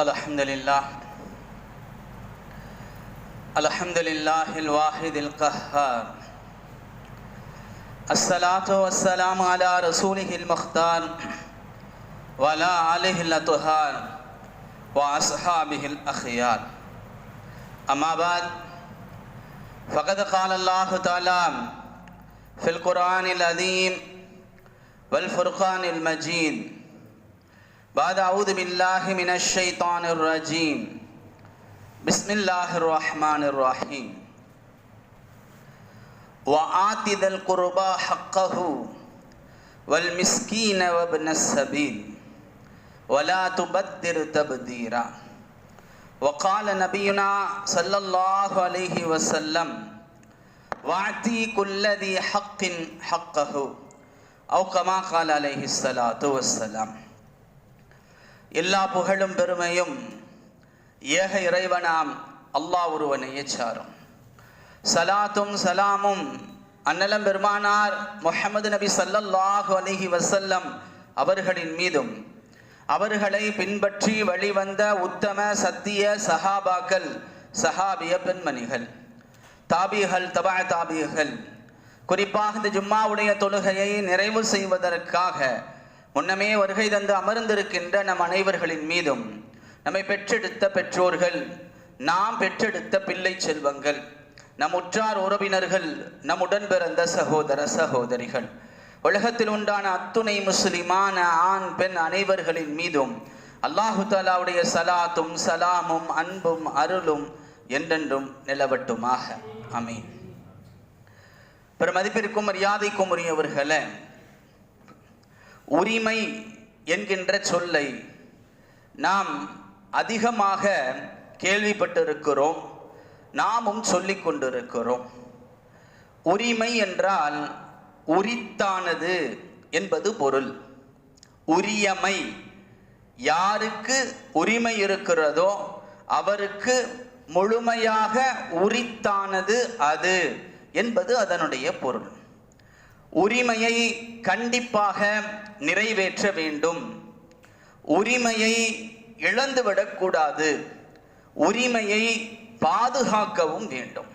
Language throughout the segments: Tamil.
الحمد لله الحمد لله الواحد القهار الصلاة والسلام على رسوله المختار وعلى آله الأطهار وأصحابه الأخيار. أما بعد فقد قال الله تعالى في القرآن العظيم والفرقان المجيد بعد أعوذ بالله من الشيطان الرجيم. بسم الله الرحمن الرحيم. وآتی ذا القربى حقه والمسكين وابن السبيل ولا تبدر تبديرا وقال نبينا صلى الله عليه وسلم وعتی کل ذی حق حقه. أو کما قال علیہ الصلاة والسلام. எல்லா புகழும் பெருமையும் ஏக இறைவனாம் அல்லாஹ் ஒருவனையே சாரும். சலாத்தும் சலாமும் அன்னலம் பெருமானார் முஹம்மது நபி சல்லல்லாஹு அலிஹி வசல்லம் அவர்களின் மீதும் அவர்களை பின்பற்றி வழிவந்த உத்தம சத்திய சஹாபாக்கள் சஹாபிய பெண்மணிகள் தாபிகள் தபா தாபிகள் குறிப்பாக இந்த ஜும்மாவுடைய தொழுகையை நிறைவு செய்வதற்காக முன்னமே வருகை தந்து அமர்ந்திருக்கின்ற நம் அனைவர்களின் மீதும் நம்மை பெற்றெடுத்த பெற்றோர்கள் நாம் பெற்றெடுத்த பிள்ளை செல்வங்கள் நம் உற்றார் உறவினர்கள் நம் பிறந்த சகோதர சகோதரிகள். உலகத்தில் உண்டான அத்துணை முஸ்லிமான ஆண் பெண் அனைவர்களின் மீதும் அல்லாஹு தாலாவுடைய சலாத்தும் சலாமும் அன்பும் அருளும் என்றென்றும் நிலவட்டுமாக. அமீன் பெருமதிப்பிற்கும் மரியாதைக்கும் உரியவர்களை உரிமை என்கின்ற சொல்லை நாம் அதிகமாக கேள்விப்பட்டிருக்கிறோம் நாமும் சொல்லிக் கொண்டிருக்கிறோம். உரிமை என்றால் உரித்தானது என்பது பொருள். உரியமை யாருக்கு உரிமை இருக்கிறதோ அவருக்கு முழுமையாக உரித்தானது அது என்பது அதனுடைய பொருள். உரிமையை கண்டிப்பாக நிறைவேற்ற வேண்டும். உரிமையை இழந்துவிடக்கூடாது உரிமையை பாதுகாக்கவும் வேண்டும்.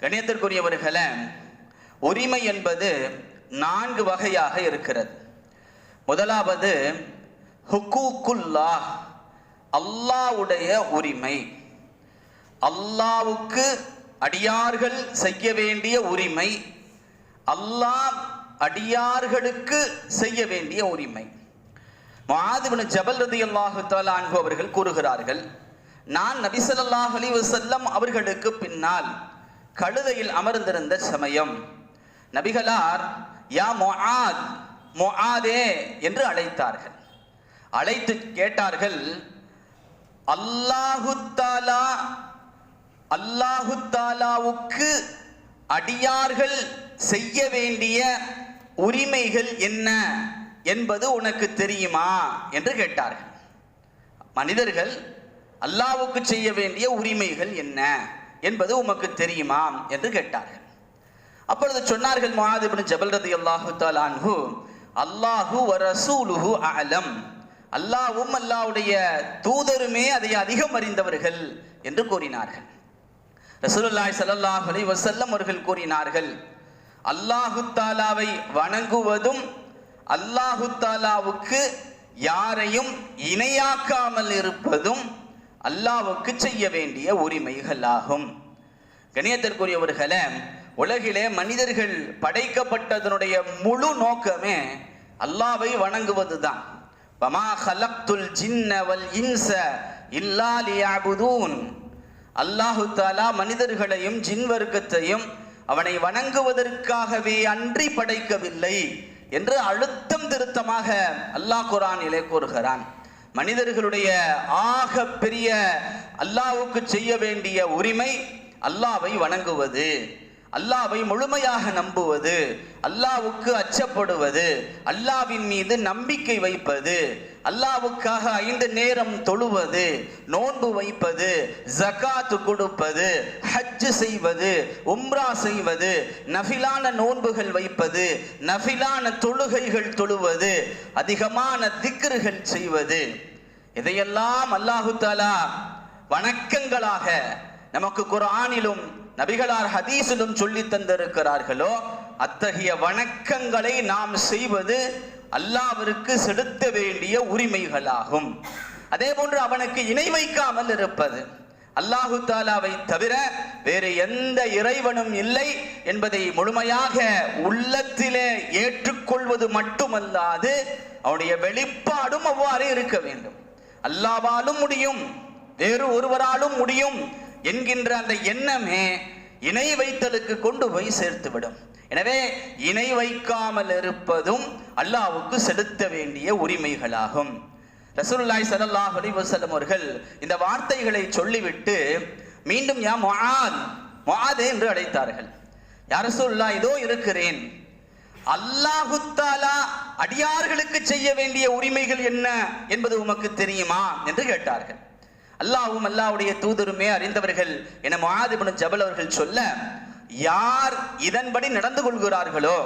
கணியத்திற்குரியவர்களே உரிமை என்பது நான்கு வகையாக இருக்கிறது. முதலாவது ஹுக்கூக்குல்லா அல்லாவுடைய உரிமை. அல்லாவுக்கு அடியார்கள் செய்ய வேண்டிய உரிமை அல்லாஹ் அடியார்களுக்கு செய்ய வேண்டிய உரிமை. மாதிபின் ஜபல் ரதி அல்லாஹு அன்பு அவர்கள் கூறுகிறார்கள் நான் நபிசல்லாஹ் அலி வசல்லம் அவர்களுக்கு பின்னால் கழுதையில் அமர்ந்திருந்த சமயம் நபிகளார் யா மொஆத் மொஆதே என்று அழைத்தார்கள். அழைத்து கேட்டார்கள் அல்லாஹு தாலா அல்லாஹு தாலாவுக்கு அடியார்கள் செய்ய வேண்டிய உரிமைகள் என்ன என்பது உனக்கு தெரியுமா என்று கேட்டார்கள். மனிதர்கள் அல்லாவுக்கு செய்ய வேண்டிய உரிமைகள் என்ன என்பது உமக்கு தெரியுமா என்று கேட்டார்கள். அப்பொழுது சொன்னார்கள் மாதிபின் ஜபல் ரதி அல்லாஹு தாலான்ஹு அல்லாஹு வரசூலுஹு அலம் அல்லாவும் அல்லாவுடைய தூதருமே அதை அதிகம் அறிந்தவர்கள் என்று கூறினார்கள். ரசூலுல்லாய் சல்லாஹ் அலி வசல்லம் அவர்கள் கூறினார்கள் அல்லாஹு தாலாவை வணங்குவதும் அல்லாஹு தாலாவுக்கு யாரையும் இணையாக்காமல் இருப்பதும் அல்லாவுக்கு செய்ய வேண்டிய உரிமைகள் ஆகும் கணியத்திற்குரியவர்களே உலகிலே மனிதர்கள் படைக்கப்பட்டதனுடைய முழு நோக்கமே அல்லாவை வணங்குவது தான் இன்ச அல்லாஹு தாலா மனிதர்களையும் ஜின் வர்க்கத்தையும் அவனை வணங்குவதற்காகவே அன்றி படைக்கவில்லை என்று அழுத்தம் திருத்தமாக அல்லாஹ் குரானிலே கூறுகிறான். மனிதர்களுடைய ஆக பெரிய அல்லாவுக்கு செய்ய வேண்டிய உரிமை அல்லாவை வணங்குவது. அல்லாவை முழுமையாக நம்புவது அல்லாவுக்கு அச்சப்படுவது அல்லாவின் மீது நம்பிக்கை வைப்பது அல்லாவுக்காக ஐந்து நேரம் தொழுவது நோன்பு வைப்பது ஜகாத்து கொடுப்பது ஹஜ்ஜு செய்வது உம்ரா செய்வது நஃபிலான நோன்புகள் வைப்பது நஃபிலான தொழுகைகள் தொழுவது அதிகமான திக்ருகள் செய்வது. இதையெல்லாம் அல்லாஹு தாலா வணக்கங்களாக நமக்கு குரானிலும் நபிகளார் ஹதீஸிலும் சொல்லி தந்திருக்கிறார்களோ அத்தகைய வணக்கங்களை நாம் செய்வது அல்லாவிற்கு செலுத்த வேண்டிய உரிமைகளாகும். அதே போன்று அவனுக்கு இணை வைக்காமல் இருப்பது. அல்லாஹு தாலாவை தவிர வேறு எந்த இறைவனும் இல்லை என்பதை முழுமையாக உள்ளத்திலே ஏற்றுக்கொள்வது மட்டுமல்லாது அவனுடைய வெளிப்பாடும் அவ்வாறு இருக்க வேண்டும். அல்லாவாலும் முடியும் வேறு ஒருவராலும் முடியும். என்கின்ற அந்த எண்ணமே இணை வைத்தலுக்கு கொண்டு போய் சேர்த்துவிடும். எனவே இணை வைக்காமல் இருப்பதும் அல்லாவுக்கு செலுத்த வேண்டிய உரிமைகளாகும். ரசூல்லாய் ஸல்லல்லாஹு அலிவசலம் அவர்கள் இந்த வார்த்தைகளை சொல்லிவிட்டு மீண்டும் யா மொஹாத் மொஹாதே என்று அழைத்தார்கள். யார் ரசூல்லா இதோ இருக்கிறேன். அல்லாஹுத்தாலா அடியார்களுக்கு செய்ய வேண்டிய உரிமைகள் என்ன என்பது உமக்கு தெரியுமா? என்று கேட்டார்கள். அல்லாஹ்வும் அல்லாவுடைய தூதருமே அறிந்தவர்கள் என முஆதிபுன் ஜபல் அவர்கள் சொல்ல யார் இதன்படி நடந்து கொள்கிறார்களோ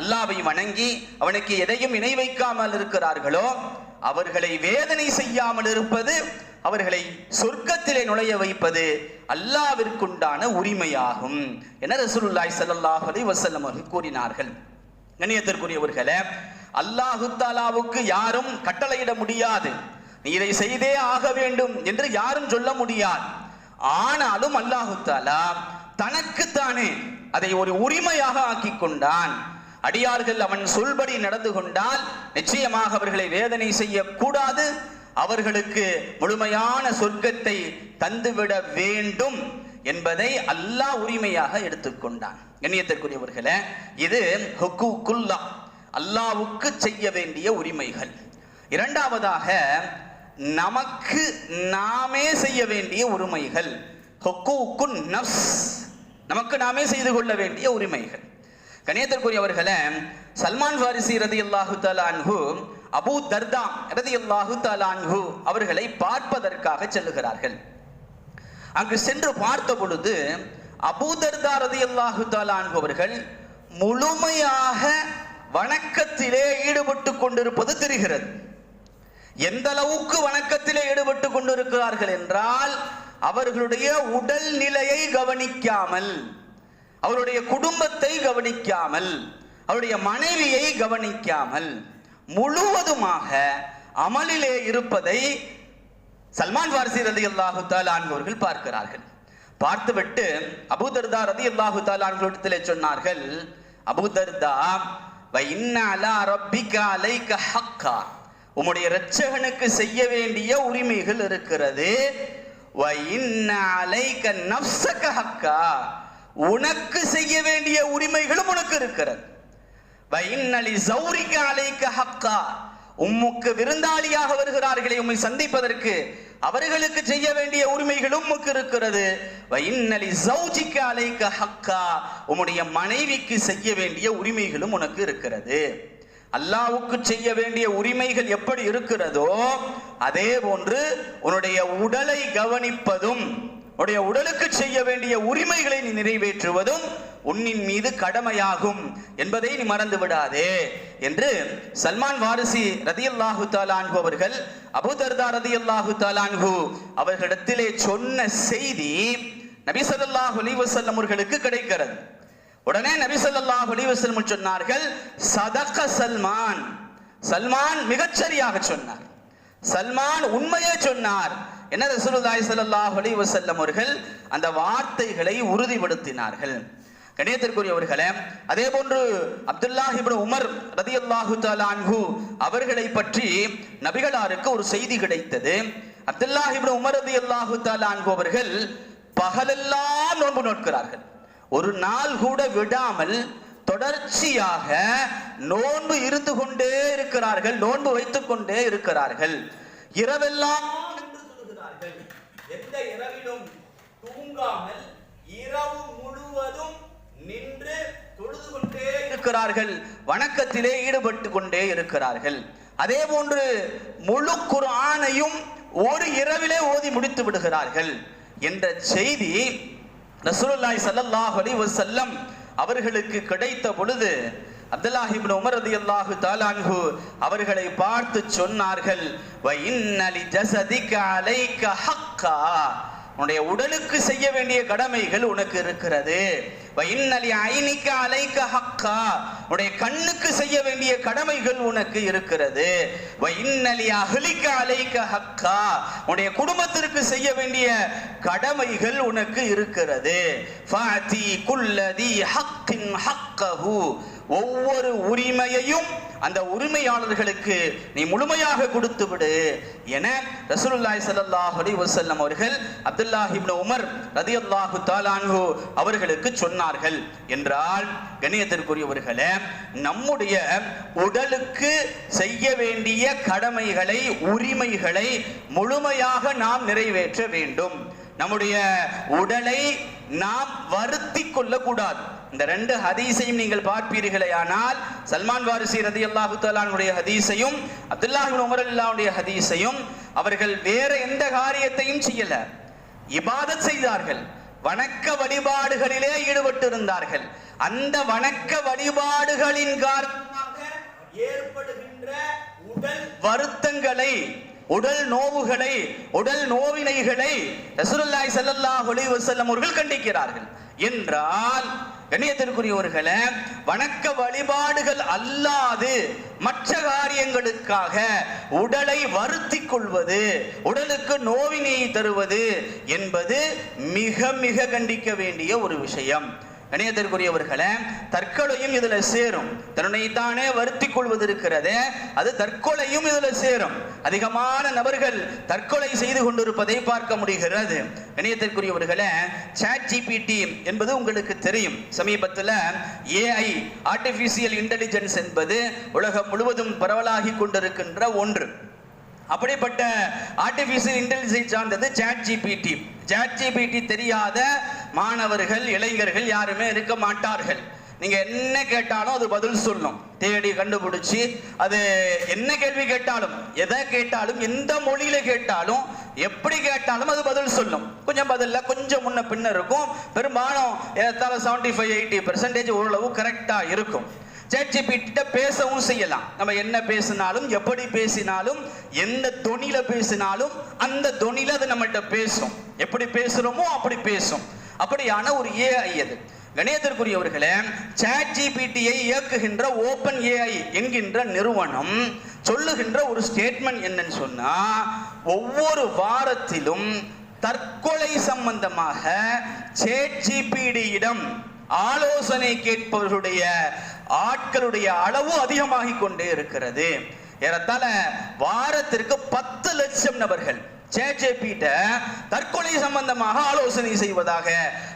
அல்லாவை வணங்கி அவனுக்கு எதையும் இணை வைக்காமல் இருக்கிறார்களோ அவர்களை வேதனை செய்யாமல் இருப்பது அவர்களை சொர்க்கத்திலே நுழைய வைப்பது அல்லாவிற்குண்டான உரிமையாகும் என ரசூலுல்லாய் சல்லாஹ் அலி வசல்லம் அவர்கள் கூறினார்கள். கண்ணியத்திற்குரியவர்களே அல்லாஹு தாலாவுக்கு யாரும் கட்டளையிட முடியாது. நீ இதை செய்தே ஆக வேண்டும் என்று யாரும் சொல்ல முடியாது. ஆனாலும் அல்லாஹு தாலா தனக்குத்தானே அதை ஒரு உரிமையாக ஆக்கி கொண்டான். அடியார்கள் அவன் சொல்படி நடந்து கொண்டால் நிச்சயமாக அவர்களை வேதனை செய்யக்கூடாது. அவர்களுக்கு முழுமையான சொர்க்கத்தை தந்துவிட வேண்டும் என்பதை அல்லாஹ் உரிமையாக எடுத்துக்கொண்டான் கண்ணியத்திற்குரியவர்களே இது ஹுக்குல்லா அல்லாவுக்கு செய்ய வேண்டிய உரிமைகள். இரண்டாவதாக நமக்கு நாமே செய்ய வேண்டிய உரிமைகள். ஹுக்குன் நஃப்ஸ். நமக்கு நாமே செய்து கொள்ள வேண்டிய உரிமைகள். கணேதற்குரியவர்களை சல்மான் வாரிசி ரதி அல்லாஹு தலான்ஹு அபு தர்தா ரதி அல்லாஹு அன்ஹு அவர்களை பார்ப்பதற்காக செல்லுகிறார்கள். அங்கு சென்று பார்த்த பொழுது அபூதர்தா ரதி அல்லாஹு தலான்ஹு அவர்கள் முழுமையாக வணக்கத்திலே ஈடுபட்டு கொண்டிருப்பது தெரிகிறது. எந்த அளவுக்கு வணக்கத்திலே ஈடுபட்டு கொண்டிருக்கிறார்கள் என்றால் அவர்களுடைய உடல் நிலையை கவனிக்காமல் அவருடைய குடும்பத்தை கவனிக்காமல் அவருடைய மனைவியை கவனிக்காமல் முழுவதுமாக அமலிலே இருப்பதை சல்மான் வாரிசி ரதி அல்லாஹு தாலான்வர்கள் பார்க்கிறார்கள். பார்த்துவிட்டு அபுதர்தா ரதி அல்லாஹு தாலான்களிடத்திலே சொன்னார்கள் அபூதர்தா வைன்னாலா ரப்பிக அலைக்க ஹக்கா. உம்முடைய இரட்சகனுக்கு செய்ய வேண்டிய உரிமைகள் இருக்கிறது. அலைக ஹக்கா. உனக்கு செய்ய வேண்டிய உரிமைகளும் உனக்கு இருக்கிறது. அலைக்க ஹக்கா. உம்முக்கு விருந்தாளியாக வருகிறார்களே உம்மை சந்திப்பதற்கு அவர்களுக்கு செய்ய வேண்டிய உரிமைகளும் உமக்கு இருக்கிறது. வைநலி சௌஜிக்க அலைக்க ஹக்கா. உம்முடைய மனைவிக்கு செய்ய வேண்டிய உரிமைகளும் உனக்கு இருக்கிறது. அல்லாவுக்கு செய்ய வேண்டிய உரிமைகள் எப்படி இருக்கிறதோ அதே போன்று உன்னுடைய உடலை கவனிப்பதும் உடைய உடலுக்கு செய்ய வேண்டிய உரிமைகளை நீ நிறைவேற்றுவதும் உன்னின் மீது கடமையாகும் என்பதை நீ மறந்து விடாதே என்று சல்மான் வாரிசி ரதியல்லாஹு தாலான்கு அவர்கள் அபுதர்தா ரதியல்லாஹு தாலான்கு அவர்களிடத்திலே சொன்ன செய்தி நபிசதல்லாஹு ஸல்லல்லாஹு அவர்களுக்கு கிடைக்கிறது. உடனே நபி சொல்லாஹ் அலைஹி சொன்னார்கள் சதக சல்மான். சல்மான் மிகச்சரியாக சொன்னார். சல்மான் உண்மையே சொன்னார். என்ன ரசூலுல்லாஹி ஸல்லல்லாஹு அலைஹி வஸல்லம் அவர்கள் அந்த வார்த்தைகளை உறுதிப்படுத்தினார்கள். கணியத்திற்குரியவர்களே அதே போன்று அப்துல்லாஹ் இப்னு உமர் ரதியல்லாஹு தஆலா அவர்களை பற்றி நபிகளாருக்கு ஒரு செய்தி கிடைத்தது. அப்துல்லாஹ் இப்னு உமர் ரதியல்லாஹு தஆலா அவர்கள் பகலெல்லாம் நோன்பு நோட்கிறார்கள். ஒரு நாள் கூட விடாமல் தொடர்ச்சியாக நோன்பு இருந்து கொண்டே இருக்கிறார்கள் நோன்பு வைத்துக் கொண்டே இருக்கிறார்கள். இரவெல்லாம் எந்த இரவிலும் தூங்காமல் இரவு முழுவதும் நின்று தொழுது கொண்டே இருக்கிறார்கள். வணக்கத்திலே ஈடுபட்டு கொண்டே இருக்கிறார்கள். அதே போன்று முழு குரானையும் ஒரு இரவிலே ஓதி முடித்து விடுகிறார்கள். என்ற செய்தி நசூலுல்லாய் ஸல்லல்லாஹு அலி வசல்லம் அவர்களுக்கு கிடைத்த பொழுது அப்துல்லாஹிபின் உமர் ரலியல்லாஹு தாலான்ஹு அவர்களை பார்த்து சொன்னார்கள் உன்னுடைய உடலுக்கு செய்ய வேண்டிய கடமைகள் உனக்கு இருக்கிறது. வ அலைக்க ஹக்கா. உன்னுடைய கண்ணுக்கு செய்ய வேண்டிய கடமைகள் உனக்கு இருக்கிறது. வ அலைக்க ஹக்கா. உன்னுடைய குடும்பத்திற்கு செய்ய வேண்டிய கடமைகள் உனக்கு இருக்கிறது. ஒவ்வொரு உரிமையையும் அந்த உரிமையாளர்களுக்கு நீ முழுமையாக கொடுத்து விடு என ரசூலுல்லாஹி ஸல்லல்லாஹு அலைஹி வஸல்லம் அவர்கள் அப்துல்லாஹ் இப்னு உமர் ரலியல்லாஹு தஆலான்ஹு அவர்களுக்கு சொன்னார்கள் என்றால் கணியத்திற்குரியவர்களே நம்முடைய உடலுக்கு செய்ய வேண்டிய கடமைகளை உரிமைகளை முழுமையாக நாம் நிறைவேற்ற வேண்டும். நம்முடைய உடலை நாம் வருத்தி கொள்ளக்கூடாது. இந்த ரெண்டு ஹதீஸையும் நீங்கள் பார்ப்பீர்களே. ஆனால் சல்மான் வாரிசி ரதி அல்லாஹு தாலானுடைய ஹதீஸையும் அப்துல்லாஹின் உமர் அல்லாவுடைய ஹதீஸையும் அவர்கள் வேற எந்த காரியத்தையும் செய்யல. இபாதத் செய்தார்கள். வணக்க வழிபாடுகளிலே ஈடுபட்டிருந்தார்கள். அந்த வணக்க வழிபாடுகளின் காரணமாக ஏற்படுகின்ற உடல் வருத்தங்களை உடல் நோவுகளை உடல் நோவினைகளை ரசூலுல்லாஹி ஸல்லல்லாஹு அலைஹி வஸல்லம் அவர்கள் கண்டிக்கிறார்கள். என்றால் கண்ணியத்திற்குரியவர்களே வணக்க வழிபாடுகள் அல்லாது மற்ற காரியங்களுக்காக உடலை வருத்தி கொள்வது உடலுக்கு நோவினை தருவது என்பது மிக மிக கண்டிக்க வேண்டிய ஒரு விஷயம். கணியத்திற்குரியவர்களே தற்கொலையும் இதுல சேரும். தன்னை தானே வருத்தி கொள்வது இருக்கிறது அது தற்கொலையும் இதுல சேரும். அதிகமான நபர்கள் தற்கொலை செய்து கொண்டிருப்பதை பார்க்க முடிகிறது. கணியத்திற்குரியவர்களே சாட் ஜிபிடி என்பது உங்களுக்கு தெரியும். சமீபத்தில் ஏஐ ஆர்டிபிஷியல் இன்டெலிஜென்ஸ் என்பது உலகம் முழுவதும் பரவலாகி கொண்டிருக்கின்ற ஒன்று. அப்படிப்பட்ட ஆர்டிபிஷியல் இன்டெலிஜென்ஸ் சார்ந்தது சாட் ஜிபிடி சாட் ஜிபிடி தெரியாத மாணவர்கள் இளைஞர்கள் யாருமே இருக்க மாட்டார்கள். நீங்க என்ன கேட்டாலும் அது பதில் சொல்லும் தேடி கண்டுபிடிச்சி அது என்ன கேள்வி கேட்டாலும் எதை கேட்டாலும் எந்த மொழியில கேட்டாலும் எப்படி கேட்டாலும் அது பதில் சொல்லும். கொஞ்சம் பதில்ல கொஞ்சம் முன்ன பின்ன இருக்கும். பெரும்பாலும் ஏறத்தாழ செவன்டி ஃபைவ் எயிட்டி பெர்சன்டேஜ் ஓரளவு கரெக்டா இருக்கும். சேட்ஜிபிட்ட பேசவும் செய்யலாம். நம்ம என்ன பேசினாலும் எப்படி பேசினாலும் எந்த தொனில பேசினாலும் அந்த தொனில அது நம்மகிட்ட பேசும். எப்படி பேசுறோமோ அப்படி பேசும். அப்படியான ஒரு ஏஐ அது. கணியத்திற்குரியவர்களே சாட் ஜிபிடியை இயக்குகின்ற ஓபன் ஏஐ என்கின்ற நிறுவனம் சொல்லுகின்ற ஒரு ஸ்டேட்மெண்ட் என்னன்னு சொன்னா ஒவ்வொரு வாரத்திலும் தற்கொலை சம்பந்தமாக சேட் ஜிபிடியிடம் ஆலோசனை கேட்பவர்களுடைய ஆட்களுடைய அளவு அதிகமாகிக் கொண்டே இருக்கிறது. ஏறத்தாழ வாரத்திற்கு பத்து லட்சம் நபர்கள் சேஜேபிட்ட தற்கொலை சம்பந்தமாக ஆலோசனை செய்வதாக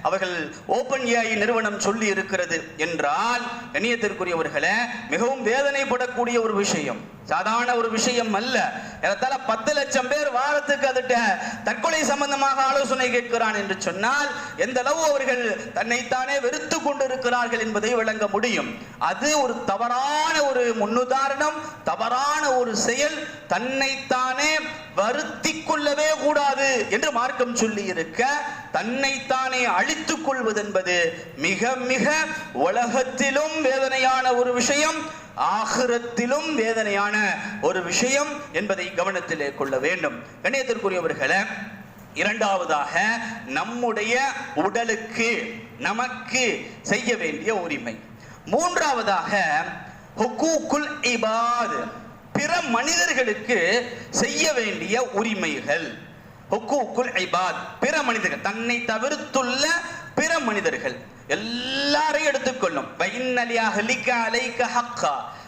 அவர்கள் ஓபன் ஏஐ நிறுவனம் சொல்லி இருக்கிறது என்றால் கண்ணியத்திற்குரியவர்களே மிகவும் வேதனைப்படக்கூடிய ஒரு விஷயம். சாதாரண ஒரு விஷயம் அல்ல. ஏறத்தால பத்து லட்சம் பேர் வாரத்துக்கு அதுட்ட தற்கொலை சம்பந்தமாக ஆலோசனை கேட்கிறான் என்று சொன்னால் எந்த அளவு அவர்கள் தன்னைத்தானே வெறுத்து கொண்டிருக்கிறார்கள் என்பதை விளங்க முடியும். அது ஒரு தவறான ஒரு முன்னுதாரணம் தவறான ஒரு செயல் தன்னைத்தானே வருத்தி கொள்ளவே கூடாது என்று மார்க்கம் சொல்லி இருக்க தன்னைத்தானே அழித்துக் கொள்வது என்பது மிக மிக உலகத்திலும் வேதனையான ஒரு விஷயம். ஆகிரத்திலும் வேதனையான ஒரு விஷயம் என்பதை கவனத்திலே கொள்ள வேண்டும். கண்ணியத்திற்குரியவர்களே இரண்டாவதாக நம்முடைய உடலுக்கு நமக்கு செய்ய வேண்டிய உரிமை. மூன்றாவதாக ஹுக்கூக்குல் இபாத் பிற மனிதர்களுக்கு செய்ய வேண்டிய உரிமைகள். ஹுக்கூக்குல் இபாத் பிற மனிதர்கள் தன்னை தவிர்த்துள்ள பிற மனிதர்கள். எல்லாரையும் எடுத்துக்கொள்ளும்.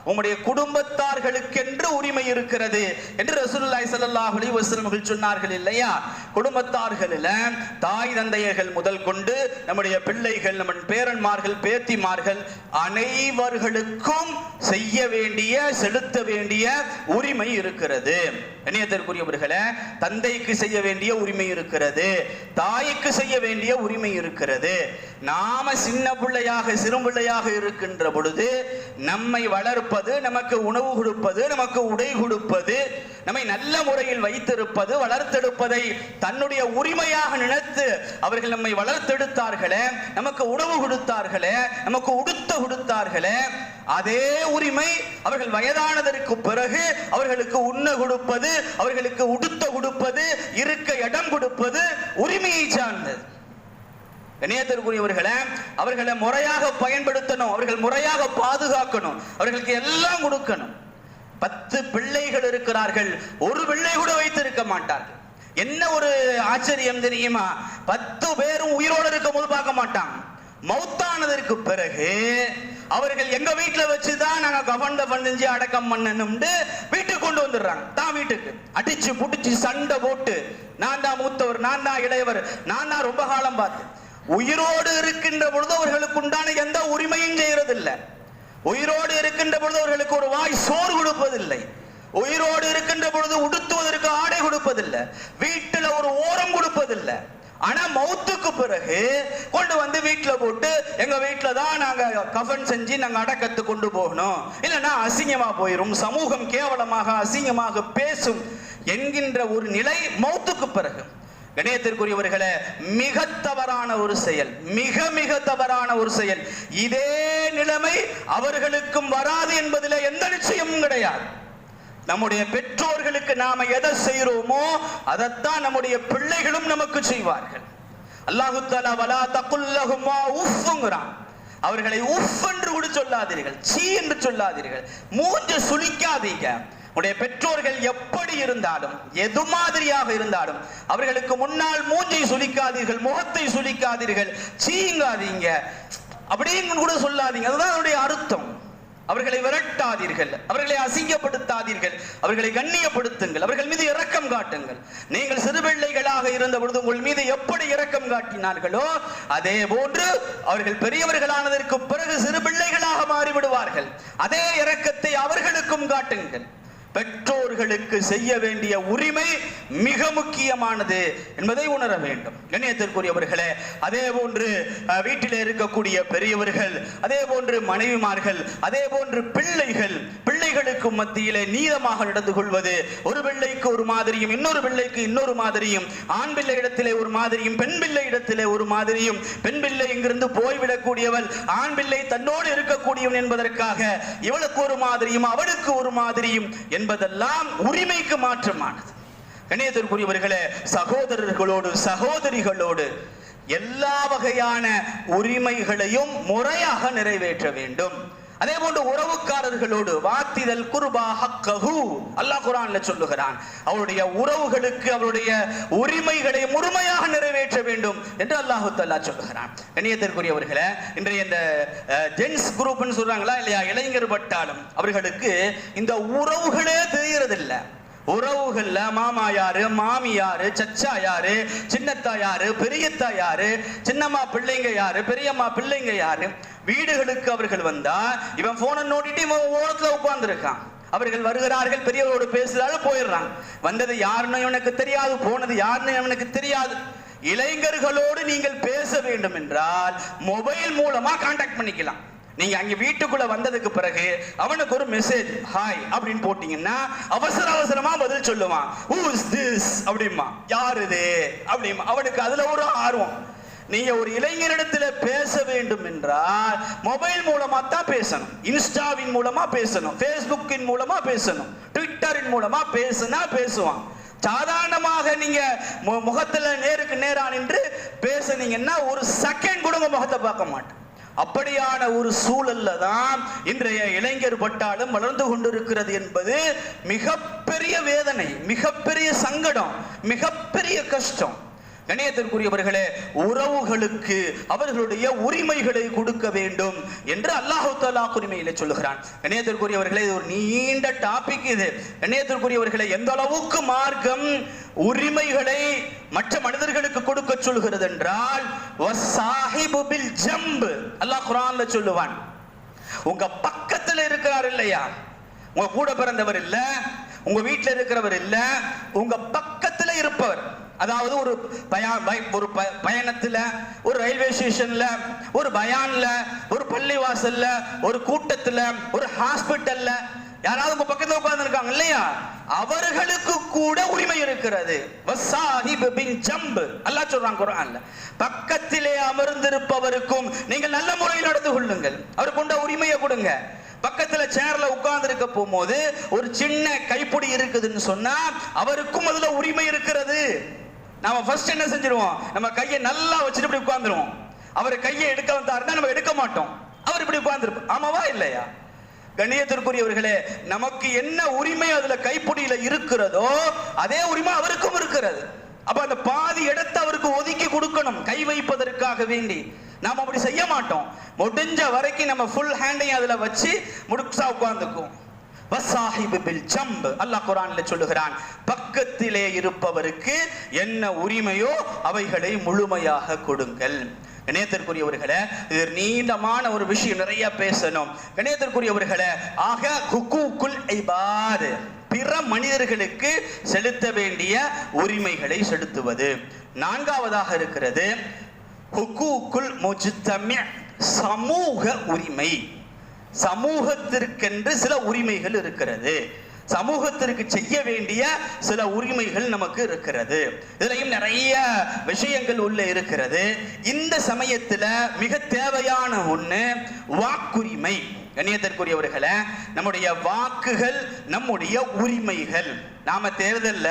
உம்முடைய குடும்பத்தார்களுக்கென்று உரிமை இருக்கிறது என்று ரசூலுல்லாஹி ஸல்லல்லாஹு அலைஹி வஸல்லம் அவர்கள் சொன்னார்கள் இல்லையா? குடும்பத்தார்களில் தாய் தந்தையர்கள் முதல் கொண்டு நம்முடைய பிள்ளைகள் நம்ம பேரன்மார்கள் பேத்திமார்கள் அனைவர்களுக்கும் செய்ய வேண்டிய செலுத்த வேண்டிய உரிமை இருக்கிறது. இணையத்திற்குரியவர்களே தந்தைக்கு செய்ய வேண்டிய உரிமை இருக்கிறது தாய்க்கு செய்ய வேண்டிய உரிமை இருக்கிறது. நாம சின்ன பிள்ளையாக சிறு பிள்ளையாக இருக்கின்ற பொழுது நம்மை கொடுப்பது நமக்கு உணவு கொடுப்பது நமக்கு உடை கொடுப்பது நம்மை நல்ல முறையில் வைத்திருப்பது வளர்த்தெடுப்பதை தன்னுடைய உரிமையாக நினைத்து அவர்கள் நம்மை வளர்த்தெடுத்தார்களே நமக்கு உணவு கொடுத்தார்களே நமக்கு உடுத்த கொடுத்தார்களே அதே உரிமை அவர்கள் வயதானதற்கு பிறகு அவர்களுக்கு உண்ண கொடுப்பது அவர்களுக்கு உடுத்த கொடுப்பது இருக்க இடம் கொடுப்பது உரிமையை சார்ந்தது. கணியத்திற்குரியவர்களை அவர்களை முறையாக பயன்படுத்தணும் அவர்கள் முறையாக பாதுகாக்கணும் அவர்களுக்கு எல்லாம் கொடுக்கணும். பத்து பிள்ளைகள் இருக்கிறார்கள் ஒரு பிள்ளை கூட வைத்திருக்க மாட்டார்கள். என்ன ஒரு ஆச்சரியம் தெரியுமா? பத்து பேரும் உயிரோடு இருக்கும் போது பார்க்க மாட்டாங்க. மௌத்தானதற்கு பிறகு அவர்கள் எங்க வீட்டுல வச்சுதான் நாங்க கவண்ட பண்ணி அடக்கம் பண்ணணும்னு வீட்டுக்கு கொண்டு வந்துடுறாங்க. தான் வீட்டுக்கு. அடிச்சு புடிச்சு சண்டை போட்டு நான் தான் மூத்தவர் நான் தான் இளையவர் நான் தான் ரொம்ப காலம் பார்த்தேன் உயிரோடு இருக்கின்ற பொழுது அவர்களுக்கு உண்டான எந்த உரிமையும் செய்யறதில்லை. உயிரோடு இருக்கின்ற பொழுது அவர்களுக்கு ஒரு வாய் சோறு கொடுப்பதில்லை. உயிரோடு இருக்கின்ற பொழுது உடுத்துவதற்கு ஆடை கொடுப்பதில்லை. வீட்டுல ஒரு ஓரம் கொடுப்பதில்லை. ஆனா மௌத்துக்கு பிறகு கொண்டு வந்து வீட்டுல போட்டு எங்க வீட்டுல தான் நாங்க கஃபன் செஞ்சு நாங்க அடக்கத்து கொண்டு போகணும். இல்லைன்னா அசிங்கமா போயிரும். சமூகம் கேவலமாக அசிங்கமாக பேசும் என்கின்ற ஒரு நிலை மௌத்துக்கு பிறகு. கணேத்திற்குரியவர்களை மிக தவறான ஒரு செயல் மிக மிக தவறான ஒரு செயல். இதே நிலைமை அவர்களுக்கும் வராது என்பதில் எந்த நிச்சயமும் கிடையாது. நம்முடைய பெற்றோர்களுக்கு நாம எதை செய்கிறோமோ அதைத்தான் நம்முடைய பிள்ளைகளும் நமக்கு செய்வார்கள். அல்லாஹு தஆலா வலா தகுல்லகுமா உஃப்ங்கிறான் அவர்களை உஃப் என்று கூட சொல்லாதீர்கள் சீ என்று சொல்லாதீர்கள். மூஞ்ச சுளிக்காதீங்க. உடைய பெற்றோர்கள் எப்படி இருந்தாலும் எது மாதிரியாக இருந்தாலும் அவர்களுக்கு முன்னால் மூஞ்சை சுளிக்காதீர்கள் முகத்தை சுளிக்காதீர்கள் சீங்காதீங்க அப்படின்னு கூட சொல்லாதீங்க. அதுதான் அதனுடைய அர்த்தம். அவர்களை விரட்டாதீர்கள் அவர்களை அசிங்கப்படுத்தாதீர்கள் அவர்களை கண்ணியப்படுத்துங்கள் அவர்கள் மீது இரக்கம் காட்டுங்கள். நீங்கள் சிறுபிள்ளைகளாக இருந்த பொழுது உங்கள் மீது எப்படி இரக்கம் காட்டினார்களோ அதே போன்று அவர்கள் பெரியவர்களானதற்கு பிறகு சிறு பிள்ளைகளாக மாறிவிடுவார்கள். அதே இரக்கத்தை அவர்களுக்கும் காட்டுங்கள். பெற்றோர்களுக்கு செய்ய வேண்டிய உரிமை மிக முக்கியமானது என்பதை உணர வேண்டும். கண்ணியத்திற்குரியவர்களே அதே போன்று வீட்டில் வீட்டிலே இருக்கக்கூடிய பெரியவர்கள் அதே போன்று மனைவிமார்கள் அதே போன்று பிள்ளைகள் பிள்ளைகளுக்கு மத்தியிலே நீதமாக நடந்து கொள்வது ஒரு பிள்ளைக்கு ஒரு மாதிரியும் இன்னொரு பிள்ளைக்கு இன்னொரு மாதிரியும் ஆண் பிள்ளை இடத்திலே ஒரு மாதிரியும் பெண் பிள்ளை இடத்திலே ஒரு மாதிரியும் பெண் பிள்ளை இங்கிருந்து போய்விடக்கூடியவள் ஆண் பிள்ளை தன்னோடு இருக்கக்கூடியவன் என்பதற்காக இவளுக்கு ஒரு மாதிரியும் அவளுக்கு ஒரு மாதிரியும் என்பதெல்லாம் உரிமைக்கு மாற்றமானது. கணியத்திற்குரியவர்களே சகோதரர்களோடு சகோதரிகளோடு எல்லா வகையான உரிமைகளையும் முறையாக நிறைவேற்ற வேண்டும். அதே போன்று உறவுக்காரர்களோடு வாத்திதல் குர்பா ஹக்கஹு. அல்லாஹ் குரான்ல சொல்லுகிறான் அவருடைய உறவுகளுக்கு அவருடைய உரிமைகளை முழுமையாக நிறைவேற்ற வேண்டும் என்று அல்லாஹு தல்லா சொல்லுகிறான். கண்ணியத்திற்குரியவர்களே இன்றைய இந்த ஜென்ஸ் குரூப்னு சொல்றாங்களா இல்லையா இளைஞர் பட்டாலும் அவர்களுக்கு இந்த உறவுகளே தெரியறதில்லை. உறவுகள்ல மாமா யாரு மாமி யாரு சச்சா யாரு சின்னத்தா யாரு பெரியத்தா யாரு சின்னம்மா பிள்ளைங்க யாரு பெரியம்மா பிள்ளைங்க யாரு வீடுகளுக்கு அவர்கள் வந்தா இவன் போனை நோட்டிட்டு இவன் ஓரத்துல உட்கார்ந்துருக்கான். அவர்கள் வருகிறார்கள் பெரியவரோடு பேசுறாரு போயிடுறாங்க. வந்தது யாருன்னு இவனுக்கு தெரியாது போனது யாருன்னு இவனுக்கு தெரியாது. இளைஞர்களோடு நீங்கள் பேச வேண்டும் என்றால் மொபைல் மூலமா கான்டாக்ட் பண்ணிக்கலாம். நீங்க அங்க வீட்டுக்குள்ள வந்ததுக்கு பிறகு அவனுக்கு ஒரு மெசேஜ் ஹாய் அப்படின்னு போட்டீங்கன்னா அவசர அவசரமா பதில் சொல்லுவான். ஹூ இஸ் திஸ் அப்படிமா யார் இது? அப்படிமா அவனுக்கு அதுல ஒரு ஆர்வம். நீங்க ஒரு இளைஞரிடத்துல பேச வேண்டும் என்றால் மொபைல் மூலமா தான் பேசணும். இன்ஸ்டாவின் மூலமா பேசணும். ஃபேஸ்புக்கின் மூலமா பேசணும். ட்விட்டரின் மூலமா பேசுனா பேசுவான். சாதாரணமாக நீங்க மு- முகத்துல நேருக்கு நேரா நின்று பேசுனீங்கன்னா ஒரு செகண்ட் கூட உங்க முகத்தை பார்க்க மாட்டேன். அப்படியான ஒரு சூழல்ல தான் இன்றைய இளைஞர் பட்டாலும் வளர்ந்து கொண்டிருக்கிறது என்பது மிகப்பெரிய வேதனை மிகப்பெரிய சங்கடம் மிகப்பெரிய கஷ்டம். கணியத்திற்குரியவர்களே உறவுகளுக்கு அவர்களுடைய உரிமைகளை கொடுக்க வேண்டும் என்று அல்லாஹு தாலா உரிமையில சொல்லுகிறான். கணியத்திற்குரியவர்களே இது ஒரு நீண்ட டாபிக் இது. கணியத்திற்குரியவர்களே எந்த அளவுக்கு மார்க்கம் உரிமைகளை மற்ற மனிதர்களுக்கு கொடுக்க சொல்கிறது என்றால் வசாஹிபு பில் அல்லாஹ் குரான்ல சொல்லுவான் உங்க பக்கத்துல இருக்கிறார் இல்லையா? உங்க கூட பிறந்தவர் இல்ல உங்க வீட்டுல இருக்கிறவர் இல்ல உங்க பக்கத்துல இருப்பவர். அதாவது ஒரு ஒரு ப- பயணத்துல ஒரு ரயில்வே ஸ்டேஷன்ல ஒரு பயான்ல ஒரு பள்ளிவாசல்ல ஒரு கூட்டத்துல ஒரு ஹாஸ்பிட்டல்ல யாராவது உங்க பக்கத்துல உட்கார்ந்து இருக்காங்க இல்லையா? அவர்களுக்கு கூட உரிமை இருக்கிறது. அல்லா பின் ஜம்ப். பக்கத்திலே அமர்ந்திருப்பவருக்கும் நீங்கள் நல்ல முறையில் நடந்து கொள்ளுங்கள். அவருக்கு கொண்ட உரிமையை கொடுங்க. பக்கத்துல சேர்ல உட்கார்ந்து இருக்க போகும்போது ஒரு சின்ன கைப்பிடி இருக்குதுன்னு சொன்னா அவருக்கும் அதுல உரிமை இருக்கிறது. நாம ஃபர்ஸ்ட் என்ன செஞ்சிருவோம்? நம்ம கையை நல்லா வச்சுட்டு இப்படி உட்காந்துருவோம் அவர் கையை எடுக்க வந்தாருன்னா நம்ம எடுக்க மாட்டோம். அவர் இப்படி உட்கார்ந்துருப்போம் ஆமாவா இல்லையா? கண்ணியத்திற்குரியவர்களே நமக்கு என்ன உரிமை அதுல கைப்பிடியில இருக்கிறதோ அதே உரிமை அவருக்கும் இருக்கிறது. அப்ப அந்த பாதி இடத்தை அவருக்கு ஒதுக்கி கொடுக்கணும் கை வைப்பதற்காக வேண்டி. நாம் அப்படி செய்ய மாட்டோம். முடிஞ்ச வரைக்கும் நம்ம ஃபுல் ஹேண்டையும் அதுல வச்சு முடுக்ஸா உட்காந்துக்கும் அல்லாஹ் குர்ஆன்ல சொல்லுகிறான் பக்கத்திலே இருப்பவருக்கு என்ன உரிமையோ அவைகளை முழுமையாக கொடுங்கள். கணேத்திற்குரியவர்களே இது நீண்டமான ஒரு விஷயம் நிறைய பேசணும். கணேத்திற்குரியவர்களே ஆக ஹுக்கூக்குல் இபாத் பிற மனிதர்களுக்கு செலுத்த வேண்டிய உரிமைகளை செலுத்துவது. நான்காவதாக இருக்கிறது ஹுக்கூக்குல் முஜ்தமி சமூக உரிமை. சமூகத்திற்கென்று சில உரிமைகள் இருக்கிறது. சமூகத்திற்கு செய்ய வேண்டிய சில உரிமைகள் நமக்கு இருக்கிறது. இதுலையும் நிறைய விஷயங்கள் உள்ள இருக்கிறது. இந்த சமயத்துல மிக தேவையான ஒண்ணு வாக்குரிமை. கண்ணியத்திற்குரியவர்களை நம்முடைய வாக்குகள் நம்முடைய உரிமைகள். நாம தேர்தல்ல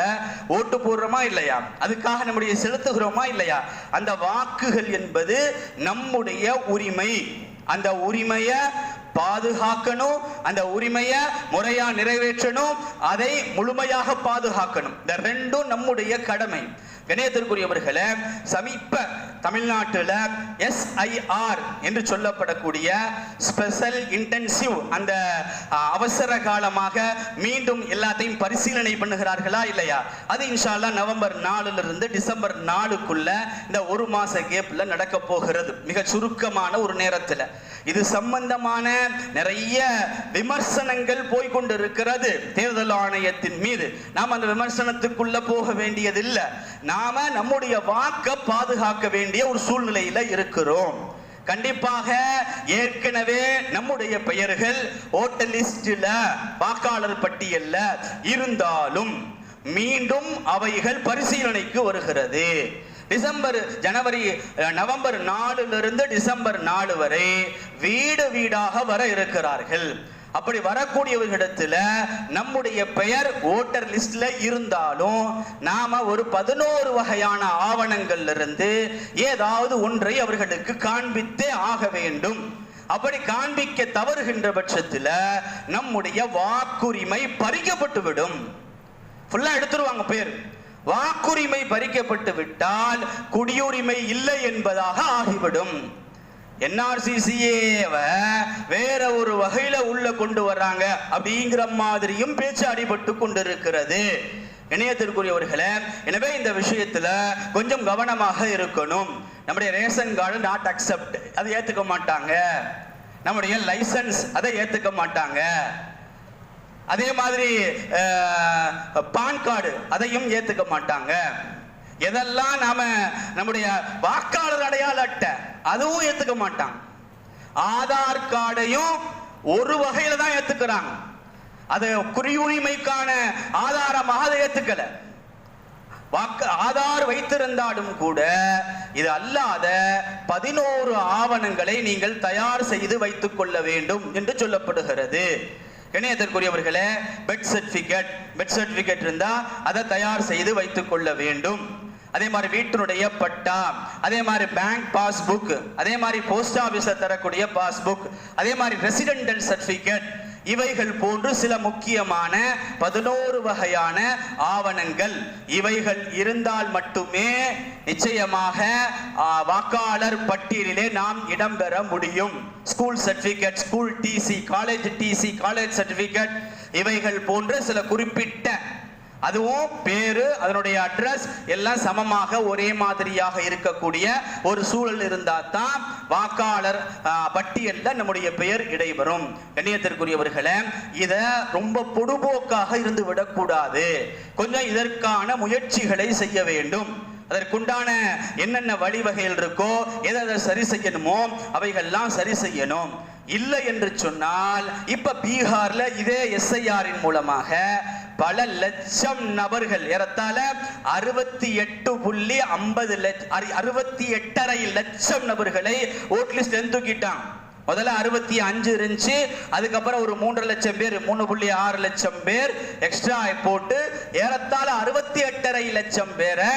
ஓட்டு போடுறோமா இல்லையா? அதுக்காக நம்முடைய செலுத்துகிறோமா இல்லையா? அந்த வாக்குகள் என்பது நம்முடைய உரிமை. அந்த உரிமையை பாதுகாக்கணும். அந்த உரிமையை முறையா நிறைவேற்றணும். அதை முழுமையாக பாதுகாக்கணும். இந்த ரெண்டும் நம்முடைய கடமை. கணேயத்திற்குரியவர்களே சமீப தமிழ்நாட்டில் எஸ்ஐஆர் என்று சொல்லப்படக்கூடிய ஸ்பெஷல் இன்டென்சிவ் அந்த அவசர காலமாக மீண்டும் எல்லாத்தையும் பரிசீலனை பண்ணுகிறார்களா இல்லையா? அது இன்ஷால்லா நவம்பர் நாலுல இருந்து டிசம்பர் நாலுக்குள்ள இந்த ஒரு மாச கேப்ல நடக்க போகிறது. மிக சுருக்கமான ஒரு நேரத்துல. இது சம்பந்தமான நிறைய விமர்சனங்கள் போய்கொண்டிருக்கிறது. தேர்தல் ஆணையத்தின் மீது. நாம் அந்த விமர்சனத்துக்குள்ள போக வேண்டியதில்லை. நாம நம்முடைய வாக்க பாதுகாக்க வேண்டிய ஒரு சூழ்நிலையில இருக்கிறோம். கண்டிப்பாக ஏற்கனவே நம்முடைய பெயர்கள் ஓட்டர் லிஸ்டில் வாக்காளர் பட்டியல்ல இருந்தாலும் மீண்டும் அவைகள் பரிசீலனைக்கு வருகிறது. டிசம்பர் ஜனவரி நவம்பர் நாலுல இருந்து டிசம்பர் நாலு வரை வீடு வீடாக வர இருக்கிறார்கள். அப்படி வரக்கூடியவர்களிடத்துல நம்முடைய பெயர் ஓட்டர் லிஸ்ட்ல இருந்தாலும் நாம ஒரு பதினோரு வகையான ஆவணங்கள்ல இருந்து ஏதாவது ஒன்றை அவர்களுக்கு காண்பித்தே ஆக வேண்டும். அப்படி காண்பிக்க தவறுகின்ற பட்சத்துல நம்முடைய வாக்குரிமை பறிக்கப்பட்டு விடும் எடுத்துருவாங்க பேர். வாக்குரிமை பறிக்கப்பட்டு விட்டால் குடியுரிமை இல்லை என்பதாக ஆகிவிடும். என்ஆர்சிசிஏவ வேற ஒரு வகையில உள்ள கொண்டு வர்றாங்க அப்படிங்கிற மாதிரியும் பேச்சு அடிபட்டு கொண்டிருக்கிறது. இணையத்திற்குரியவர்களே எனவே இந்த விஷயத்துல கொஞ்சம் கவனமாக இருக்கணும். நம்முடைய ரேஷன் கார்டு நாட் அக்செப்ட் அதை ஏத்துக்க மாட்டாங்க. நம்முடைய லைசன்ஸ் அதை ஏத்துக்க மாட்டாங்க. அதே மாதிரி பான் கார்டு அதையும் ஏத்துக்க மாட்டாங்க. எதெல்லாம் நாம நம்முடைய வாக்காளர் அடையாள அட்டை அதுவும் ஏத்துக்க மாட்டாங்க. ஆதார் கார்டையும் ஒரு வகையில தான் ஏத்துக்கிறாங்க. அது குறியுரிமைக்கான ஆதாரமாக அதை ஏத்துக்கல. வாக்கு ஆதார் வைத்திருந்தாலும் கூட இது அல்லாத பதினோரு ஆவணங்களை நீங்கள் தயார் செய்து வைத்துக் கொள்ள வேண்டும் என்று சொல்லப்படுகிறது. இணையத்திற்குரியவர்களே பெட் சர்டிபிகேட் பெட் சர்டிபிகேட் இருந்தா அதை தயார் செய்து வைத்துக் கொள்ள வேண்டும். அதே மாதிரி வீட்டினுடைய பட்டா அதே மாதிரி பேங்க் பாஸ்புக் அதே மாதிரி போஸ்ட் ஆபீஸ்ல தரக்கூடிய பாஸ்புக் அதே மாதிரி ரெசிடென்டல் சர்டிபிகேட் இவைகள் போன்று சில முக்கியமான பதினோரு வகையான ஆவணங்கள். இவைகள் இருந்தால் மட்டுமே நிச்சயமாக வாக்காளர் பட்டியலிலே நாம் இடம்பெற முடியும். School certificate school TC college TC college certificate இவைகள் போன்ற சில குறிப்பிட்ட அதுவும் பேரு அதனுடைய அட்ரஸ் எல்லாம் சமமாக ஒரே மாதிரியாக இருக்கக்கூடிய ஒரு சூழல் இருந்தா தான் வாக்காளர் பட்டியலில் நம்முடைய பெயர் இடைவரும் கண்ணியத்திற்குரியவர்களே இத ரொம்ப பொடுபோக்காக இருந்து விடக்கூடாது. கொஞ்சம் இதற்கான முயற்சிகளை செய்ய வேண்டும். அதற்குண்டான என்னென்ன வழிவகைகள் இருக்கோ எதை எதை சரி செய்யணுமோ அவைகள்லாம் சரி செய்யணும். இல்லை என்று சொன்னால் இப்ப பீகார்ல இதே எஸ்ஐஆரின் மூலமாக பல லட்சம் நபர்கள் ஏறத்தாழ அறுபத்தி எட்டு புள்ளி ஐம்பது லட்சம் அறுபத்தி எட்டரை லட்சம் நபர்களை ஓட்லிஸ்ட் தூக்கிட்டான். முதல்ல அறுபத்தி அஞ்சு இருந்துச்சு அதுக்கப்புறம் ஒரு மூன்று லட்சம் பேர் மூணு புள்ளி ஆறு லட்சம் பேர் எக்ஸ்ட்ரா போட்டு ஏறத்தாழ அறுபத்தி எட்டரை லட்சம் பேரை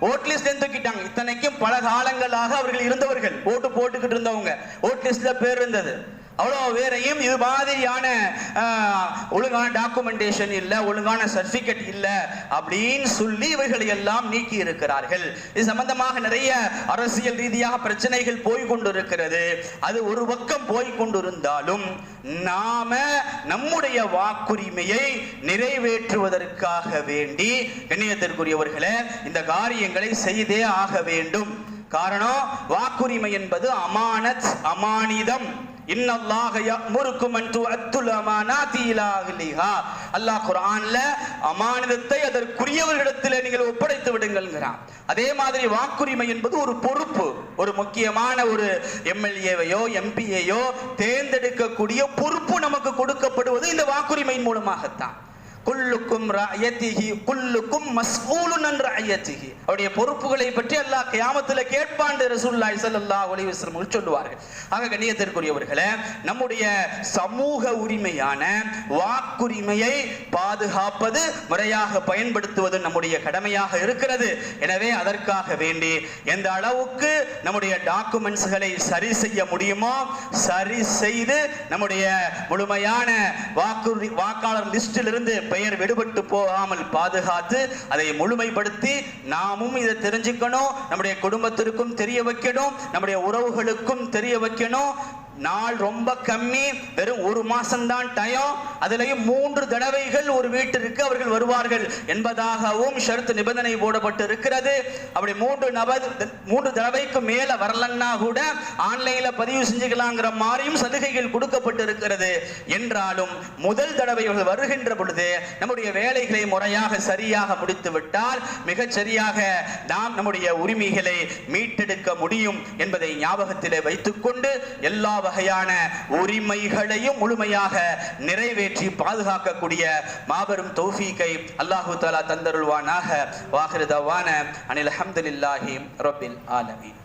ஓட் லிஸ்ட்ல தூக்கிட்டாங்க. இத்தனைக்கும் பல காலங்களாக அவர்கள் இருந்தவர்கள் ஓட்டு போட்டுக்கிட்டு இருந்தவங்க. ஓட் லிஸ்ட்ல பேர் இருந்தது. அவ்வளோ வேறையும் இது மாதிரியான ஒழுங்கான டாக்குமெண்டேஷன் இல்லை ஒழுங்கான சர்டிஃபிகேட் இல்லை அப்படின்னு சொல்லி இவர்களை எல்லாம் நீக்கி இருக்கிறார்கள். இது சம்பந்தமாக நிறைய அரசியல் ரீதியாக பிரச்சனைகள் போய் கொண்டிருக்கிறது. அது ஒரு பக்கம் போய் கொண்டிருந்தாலும் நாம நம்முடைய வாக்குரிமையை நிறைவேற்றுவதற்காக வேண்டி கண்ணியத்திற்குரியவர்களே இந்த காரியங்களை செய்தே ஆக வேண்டும். காரணம் வாக்குரிமை என்பது அமானத் அமானிதம். இன்னல்லாஹ யஅமுருக்கும் அன் துஅத்துல் அமானாத்தி இலா அஹ்லிஹா. அல்லாஹ் குர்ஆன்ல அமானிதத்தை அதற்குரியவர்களிடத்தில் நீங்கள் ஒப்படைத்து விடுங்கள்ங்கிறான் அதே மாதிரி வாக்குரிமை என்பது ஒரு பொறுப்பு. ஒரு முக்கியமான ஒரு எம்எல்ஏவையோ எம்பியையோ தேர்ந்தெடுக்கக்கூடிய பொறுப்பு நமக்கு கொடுக்கப்படுவது இந்த வாக்குரிமையின் மூலமாகத்தான். குல்லுக்கும் ரஅயத்திஹி குல்லுக்கும் மஸ்ஊலுன் அன் அவருடைய பொறுப்புகளை பற்றி அல்லாஹ் கியாமத்தில் கேட்பாண்டு ரசூலுல்லாஹி ஸல்லல்லாஹு ஒலி வஸல்லம் சொல்லுவார்கள். ஆக கண்ணியத்திற்குரியவர்களே நம்முடைய சமூக உரிமையான வாக்குரிமையை பாதுகாப்பது முறையாக பயன்படுத்துவது நம்முடைய கடமையாக இருக்கிறது. எனவே அதற்காக வேண்டி எந்த அளவுக்கு நம்முடைய டாக்குமெண்ட்ஸ்களை சரி செய்ய முடியுமோ சரி செய்து நம்முடைய முழுமையான வாக்குறுதி வாக்காளர் லிஸ்டிலிருந்து பெயர் விடுபட்டு போகாமல் பாதுகாத்து அதை முழுமைப்படுத்தி நாமும் இதை தெரிஞ்சுக்கணும். நம்முடைய குடும்பத்திற்கும் தெரிய வைக்கணும். நம்முடைய உறவுகளுக்கும் தெரிய வைக்கணும். நாள் ரொம்ப கம்மி. வெறும் ஒரு மாசம்தான் டயம். அதுலயும் மூன்று தடவைகள் ஒரு வீட்டிற்கு அவர்கள் வருவார்கள் என்பதாகவும் ஷருத்து நிபந்தனை போடப்பட்டு இருக்கிறது அப்படி மூன்று நபர் மூன்று தடவைக்கு மேல வரலன்னா கூட ஆன்லைன்ல பதிவு செஞ்சுக்கலாங்கிற மாதிரியும் சலுகைகள் கொடுக்கப்பட்டு இருக்கிறது என்றாலும் முதல் தடவை அவர்கள் வருகின்ற பொழுது நம்முடைய வேலைகளை முறையாக சரியாக முடித்து விட்டால் மிகச் சரியாக நாம் நம்முடைய உரிமைகளை மீட்டெடுக்க முடியும் என்பதை ஞாபகத்திலே வைத்துக்கொண்டு எல்லா வகையான உரிமைகளையும் முழுமையாக நிறைவேற்றி பாதுகாக்கக்கூடிய மாபெரும் தௌஃபீக்கை அல்லாஹு தாலா தந்தருள்வானாக. வாகிருதவான அனில் அஹமதுல்லாஹி ரபில் ஆலமீன்.